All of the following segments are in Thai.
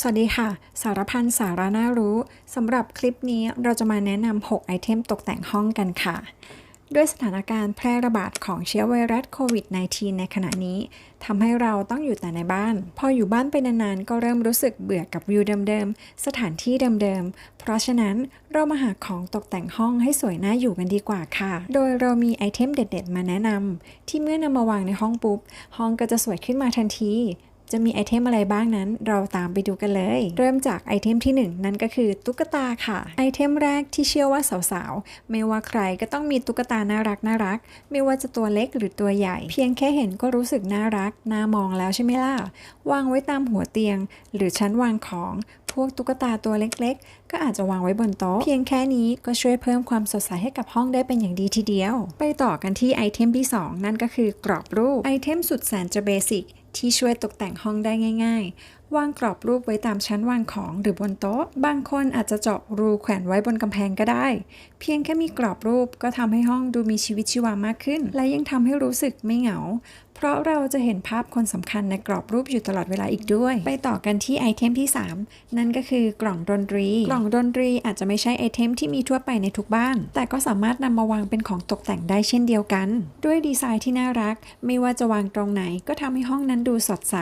สวัสดีค่ะ สารพันสาระน่ารู้สำหรับคลิปนี้เราจะมาแนะนำ 6 ไอเทมตกแต่งห้องกันค่ะ ด้วยสถานการณ์แพร่ระบาดของเชื้อไวรัสโควิด -19 ในขณะนี้ทำให้เราต้องอยู่แต่ในบ้าน พออยู่บ้านไปนานๆ ก็เริ่มรู้สึกเบื่อกับวิวเดิมๆ สถานที่เดิมๆ เพราะฉะนั้นเรามาหาของตกแต่งห้องให้สวยน่าอยู่กันดีกว่าค่ะ โดยเรามีไอเทมเด็ด ๆ มาแนะนำที่เมื่อนำมาวางในห้องปุ๊บ ห้องก็จะสวยขึ้นมาทันที จะมีไอเทมอะไรบ้างนั้น เราตามไปดูกันเลย เริ่มจากไอเทมที่ 1 นั่นก็คือตุ๊กตาค่ะ ไอเทมแรกที่เชื่อว่าสาวๆ ไม่ว่าใครก็ต้องมีตุ๊กตาน่ารักน่ารัก ไม่ว่าจะตัวเล็กหรือตัวใหญ่ เพียงแค่เห็นก็รู้สึกน่ารัก น่ามองแล้วใช่ไหมล่ะ วางไว้ตามหัวเตียง หรือชั้นวางของพวกตุ๊กตาตัวเล็กๆ ก็อาจจะวางไว้บนโต๊ะ เพียงแค่นี้ก็ช่วยเพิ่มความสดใสให้กับห้องได้เป็นอย่างดีทีเดียว ไปต่อกันที่ไอเทมที่ 2 นั่นก็คือกรอบรูป ไอเทมสุดแสนจะเบสิก ที่ช่วยตกแต่งห้องได้ง่าย วางกรอบรูปไว้ตามชั้นวางของหรือบนโต๊ะ บางคนอาจจะเจาะรูแขวนไว้บนกำแพงก็ได้ เพียงแค่มีกรอบรูปก็ทำให้ห้องดูมีชีวิตชีวามากขึ้น และยังทำให้รู้สึกไม่เหงา เพราะเราจะเห็นภาพคนสำคัญในกรอบรูปอยู่ตลอดเวลาอีกด้วย ไปต่อกันที่ไอเทมที่ 3 นั่นก็คือกล่องดนตรี กล่องดนตรีอาจจะไม่ใช่ไอเทมที่มีทั่วไปในทุกบ้าน แต่ก็สามารถนำมาวางเป็นของตกแต่งได้เช่นเดียวกัน ด้วยดีไซน์ที่น่ารัก ไม่ว่าจะวางตรงไหนก็ทำให้ห้องนั้นดูสดใส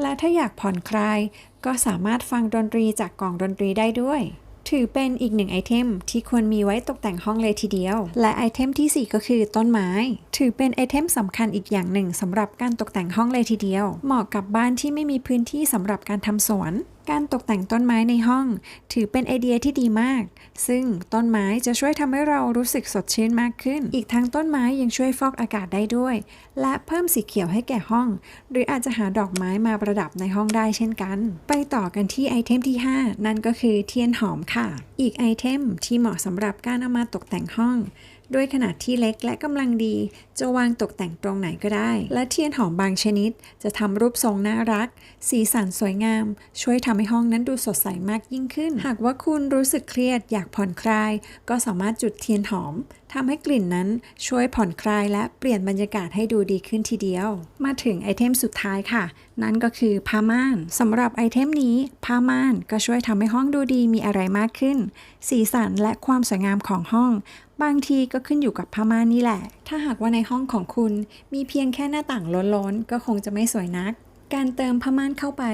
และถ้าอยากผ่อนคลาย ก็สามารถฟังดนตรีจากกล่องดนตรีได้ด้วย ถือเป็นอีกหนึ่งไอเทมที่ควรมีไว้ตกแต่งห้องเลยทีเดียว และไอเทมทีสี่4 ก็คือต้นไม้ ถือเป็นไอเทมสำคัญอีกอย่างหนึ่งสำหรับการตกแต่งห้องเลยทีเดียว เหมาะกับบ้านที่ไม่มีพื้นที่สำหรับการทำสวนการตกแต่งต้นไม้ในห้อง ถือเป็นไอเดียที่ดีมาก ซึ่งต้นไม้จะช่วยทำให้เรารู้สึกสดชื่นมากขึ้น อีกทั้งต้นไม้ยังช่วยฟอกอากาศได้ด้วย และเพิ่มสีเขียวให้แก่ห้อง หรืออาจจะหาดอกไม้มาประดับในห้องได้เช่นกัน ไปต่อกันที่ไอเทมที่ 5 นั่นก็คือเทียนหอมค่ะ อีกไอเทมที่เหมาะสำหรับการเอามาตกแต่งห้อง ด้วยขนาดที่เล็กและกำลังดี จะวางตกแต่งตรงไหนก็ได้ และเทียนหอมบางชนิด จะทำรูปทรงน่ารัก สีสันสวยงาม ช่วยทำให้ห้องนั้นดูสดใสมากยิ่งขึ้น หากว่าคุณรู้สึกเครียดอยากผ่อนคลาย ก็สามารถจุดเทียนหอม ทำให้กลิ่นนั้นช่วยผ่อนคลายและเปลี่ยนบรรยากาศให้ดูดีขึ้นทีเดียว มาถึงไอเทมสุดท้ายค่ะ นั่นก็คือผ้าม่านสำหรับไอเทมนี้ผ้าม่านก็ช่วยทำให้ห้องดูดีมีอะไรมากขึ้น สีสันและความสวยงามของห้อง บางทีก็ขึ้นอยู่กับผ้าม่านนี่แหละ ถ้าหากว่าในห้องของคุณ มีเพียงแค่หน้าต่างล้นๆก็คงจะไม่สวยนัก การเติมผ้าม่านเข้าไป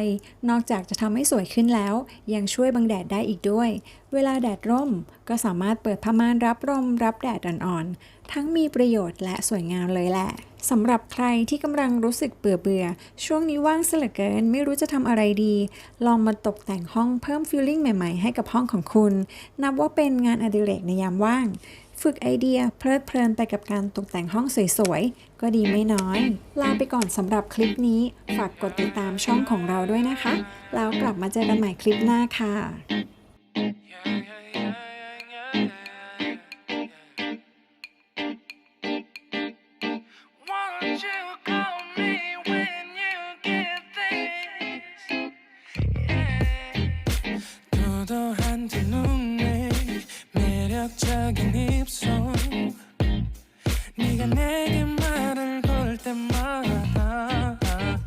นอกจากจะทำให้สวยขึ้นแล้ว ยังช่วยบังแดดได้อีกด้วย เวลาแดดร่มก็สามารถเปิดผ้าม่านรับลมรับแดดอ่อนๆ ทั้งมีประโยชน์และสวยงามเลยแหละสำหรับใครที่กำลังรู้สึกเบื่อเบื่อๆช่วงนี้ว่างเสียเลือเกิน ไม่รู้จะทำอะไรดี ลองมาตกแต่งห้องเพิ่มฟีลลิ่งใหม่ๆ ให้กับห้องของคุณ นับว่าเป็นงานอดิเรกในยามว่าง ฝึกไอเดียเพลิดเพลินไปกับการตกแต่งห้องสวยๆ ก็ดีไม่น้อย ลาไปก่อนสำหรับคลิปนี้ ฝากกดติดตามช่องของเราด้วยนะคะ แล้วกลับมาเจอกันใหม่คลิปหน้าค่ะ 매력적인 입술. 네가 내게 말을 걸 때마다